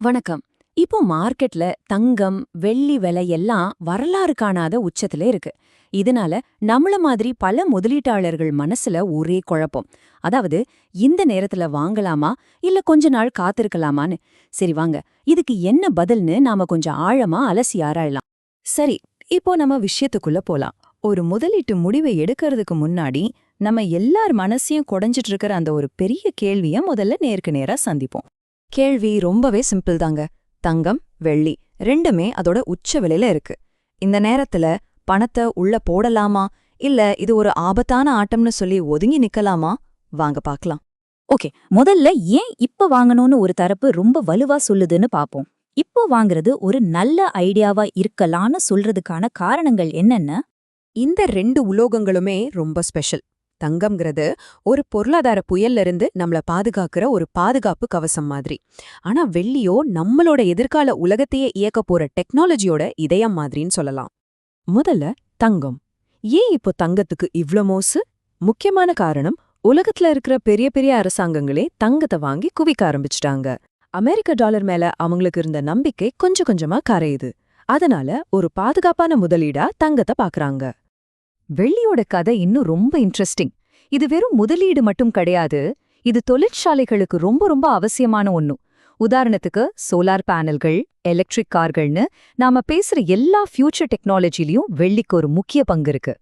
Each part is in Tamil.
வணக்கம். இப்போ மார்க்கெட்ல தங்கம் வெள்ளி விலை எல்லாம் வரலாறு காணாத உச்சத்துல இருக்கு. இதனால நம்மள மாதிரி பல முதலீட்டாளர்கள் மனசுல ஒரே குழப்பம். அதாவது இந்த நேரத்துல வாங்கலாமா? இல்ல கொஞ்ச நாள் காத்திருக்கலாமான்னு? சரி வாங்க இதுக்கு என்ன பதில்னு நாம கொஞ்சம் ஆழமா அலசி ஆராயலாம். சரி இப்போ நம்ம விஷயத்துக்குள்ள போலாம். ஒரு முதலீட்டு முடிவை எடுக்கிறதுக்கு முன்னாடி நம்ம எல்லார் மனசையும் குடைஞ்சிட்டு இருக்கிற அந்த ஒரு பெரிய கேள்வியை முதல்ல நேருக்கு நேரா சந்திப்போம். கேள்வி ரொம்பவே சிம்பிள் தாங்க. தங்கம் வெள்ளி ரெண்டுமே அதோட உச்ச விலையில இருக்கு. இந்த நேரத்துல பணத்தை உள்ள போடலாமா? இல்ல இது ஒரு ஆபத்தான ஆட்டம்னு சொல்லி ஒதுங்கி நிக்கலாமா? வாங்க பார்க்கலாம் ஓகே முதல்ல ஏன் இப்ப வாங்கணும்னு ஒரு தரப்பு ரொம்ப வலுவா சொல்லுதுன்னு பாப்போம். இப்போ வாங்குறது ஒரு நல்ல ஐடியாவா இருக்கலான்னு சொல்றதுக்கான காரணங்கள் என்னென்ன? இந்த ரெண்டு உலோகங்களுமே ரொம்ப ஸ்பெஷல் தங்கம்ங்கிறது ஒரு பொருளாதார புயல்ல இருந்து நம்மள பாதுகாக்கிற ஒரு பாதுகாப்பு கவசம் மாதிரி. ஆனா வெள்ளியோ நம்மளோட எதிர்கால உலகத்தையே இயக்க போற டெக்னாலஜியோட இதயம் மாதிரின்னு சொல்லலாம். முதல்ல தங்கம். ஏன் இப்போ தங்கத்துக்கு இவ்ளோ மோசு? முக்கியமான காரணம் உலகத்துல இருக்கிற பெரிய பெரிய அரசாங்கங்களே தங்கத்தை வாங்கி குவிக்க ஆரம்பிச்சிட்டாங்க. அமெரிக்க டாலர் மேல அவங்களுக்கு இருந்த நம்பிக்கை கொஞ்சம் கொஞ்சமா கரையுது. அதனால ஒரு பாதுகாப்பான முதலீடா தங்கத்தை பாக்குறாங்க. வெள்ளியோட கதை இன்னும் ரொம்ப இன்ட்ரெஸ்டிங் இது வெறும் முதலீடு மட்டும் கிடையாது இது தொழிற்சாலைகளுக்கு ரொம்ப ரொம்ப அவசியமான ஒன்று உதாரணத்துக்கு சோலார் பேனல்கள் எலக்ட்ரிக் கார்கள்னு நாம பேசுற எல்லா ஃபியூச்சர் டெக்னாலஜிலையும் வெள்ளிக்கு ஒரு முக்கிய பங்கு இருக்கு.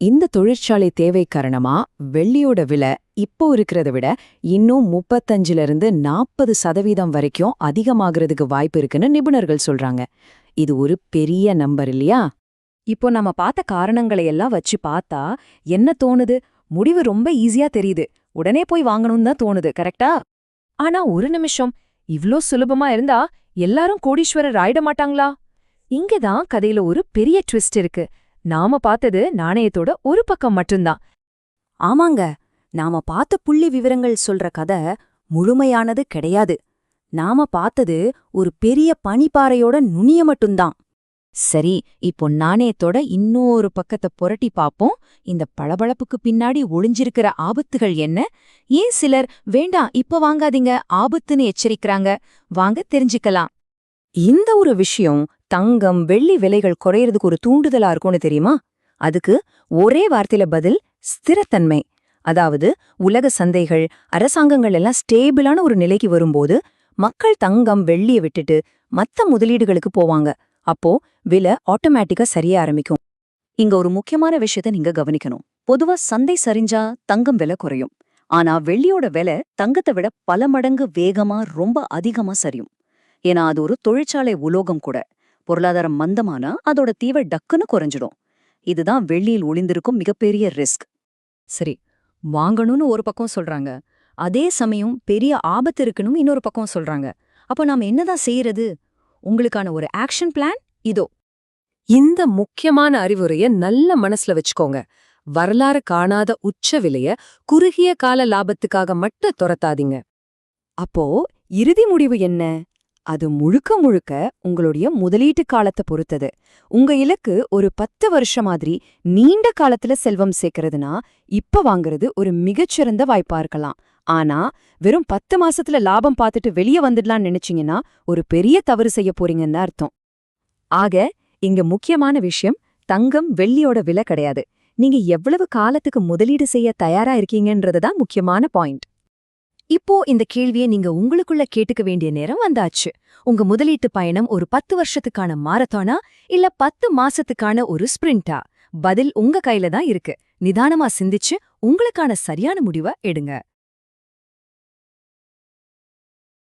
இந்த தொழிற்சாலை தேவை காரணமா வெள்ளியோட விலை இப்போ இருக்கிறத விட இன்னும் முப்பத்தஞ்சுல இருந்து நாற்பது சதவீதம் வரைக்கும் அதிகமாகிறதுக்கு வாய்ப்பு இருக்குன்னு நிபுணர்கள் சொல்றாங்க. இது ஒரு பெரிய நம்பர் இல்லையா? இப்போ நம்ம பார்த்த காரணங்களை எல்லாம் வச்சு பார்த்தா என்ன தோணுது? முடிவு ரொம்ப ஈஸியா தெரியுது. உடனே போய் வாங்கணும்னு தான் தோணுது கரெக்டா? ஆனா ஒரு நிமிஷம். இவ்ளோ சுலபமா இருந்தா எல்லாரும் கோடீஸ்வரர் ஆயிட மாட்டாங்களா? இங்கதான் கதையில ஒரு பெரிய ட்விஸ்ட் இருக்கு. நாம பார்த்தது நாணயத்தோட ஒரு பக்கம் மட்டும்தான். ஆமாங்க. நாம பார்த்த புள்ளி விவரங்கள் சொல்ற கதை முழுமையானது கிடையாது. நாம பார்த்தது ஒரு பெரிய பனிப்பாறையோட நுனிய மட்டும்தான். சரி இப்போ நாணயத்தோட இன்னொரு பக்கத்தை புரட்டி பாப்போம். இந்த பளபளப்புக்கு பின்னாடி ஒளிஞ்சிருக்கிற ஆபத்துகள் என்ன? ஏன் சிலர் வேண்டாம் இப்ப வாங்காதீங்க ஆபத்துன்னு எச்சரிக்கிறாங்க. வாங்க தெரிஞ்சுக்கலாம். இந்த ஒரு விஷயம் தங்கம் வெள்ளி விலைகள் குறையறதுக்கு ஒரு தூண்டுதலா இருக்கும்னு தெரியுமா? அதுக்கு ஒரே வார்த்தையில பதில் ஸ்திரத்தன்மை. அதாவது உலக சந்தைகள் அரசாங்கங்கள் எல்லாம் ஸ்டேபிளான ஒரு நிலைக்கு வரும்போது மக்கள் தங்கம் வெள்ளிய விட்டுட்டு மத்த முதலீடுகளுக்கு போவாங்க. அப்போ விலை ஆட்டோமேட்டிக்கா சரிய ஆரம்பிக்கும். இங்க ஒரு முக்கியமான விஷயத்த நீங்க கவனிக்கணும். பொதுவா சந்தை சரிஞ்சா தங்கம் விலை குறையும். ஆனா வெள்ளியோட விலை தங்கத்தை விட பல மடங்கு வேகமா ரொம்ப அதிகமா சரியும். ஏன்னா அது ஒரு தொழிற்சாலை உலோகம் கூட. பொருளாதாரம் மந்தமானா அதோட தீவை டக்குன்னு குறைஞ்சிடும். இதுதான் வெள்ளியில் ஒளிந்திருக்கும் மிகப்பெரிய ரிஸ்க் சரி வாங்கணும்னு ஒரு பக்கம் சொல்றாங்க. அதே சமயம் பெரிய ஆபத்து இருக்குன்னு இன்னொரு பக்கம் சொல்றாங்க. அப்போ நாம என்னதான் செய்யறது? உங்களுக்கான ஒரு ஆக்ஷன் பிளான் இதோ. இந்த முக்கியமான அறிவுரைய நல்ல மனசுல வச்சுக்கோங்க. வரலாறு காணாத உச்ச விலைய குறுகிய கால லாபத்துக்காக மட்டும் துரத்தாதீங்க. அப்போ இறுதி முடிவு என்ன? அது முழுக்க முழுக்க உங்களுடைய முதலீட்டு காலத்தை பொறுத்தது. உங்க இலக்கு ஒரு பத்து வருஷம் மாதிரி நீண்ட காலத்துல செல்வம் சேர்க்கறதுனா இப்ப வாங்குறது ஒரு மிகச்சிறந்த வாய்ப்பா இருக்கலாம். ஆனா வெறும் பத்து மாசத்துல லாபம் பார்த்துட்டு வெளியே வந்துடலாம்னு நினைச்சீங்கன்னா ஒரு பெரிய தவறு செய்ய போறீங்கன்னு அர்த்தம். ஆக இங்க முக்கியமான விஷயம் தங்கம் வெள்ளியோட விலை கிடையாது. நீங்க எவ்வளவு காலத்துக்கு முதலீடு செய்ய தயாரா இருக்கீங்கன்றது தான் முக்கியமான பாயிண்ட். இப்போ இந்த கேள்வியை நீங்க உங்களுக்குள்ள கேட்டுக்க வேண்டிய நேரம் வந்தாச்சு. உங்க முதலீட்டு பயணம் ஒரு பத்து வருஷத்துக்கான மாரத்தானா இல்ல பத்து மாசத்துக்கான ஒரு ஸ்பிரிண்டா? பதில் உங்க கையில தான் இருக்கு. நிதானமா சிந்திச்சு உங்களுக்கான சரியான முடிவை எடுங்க.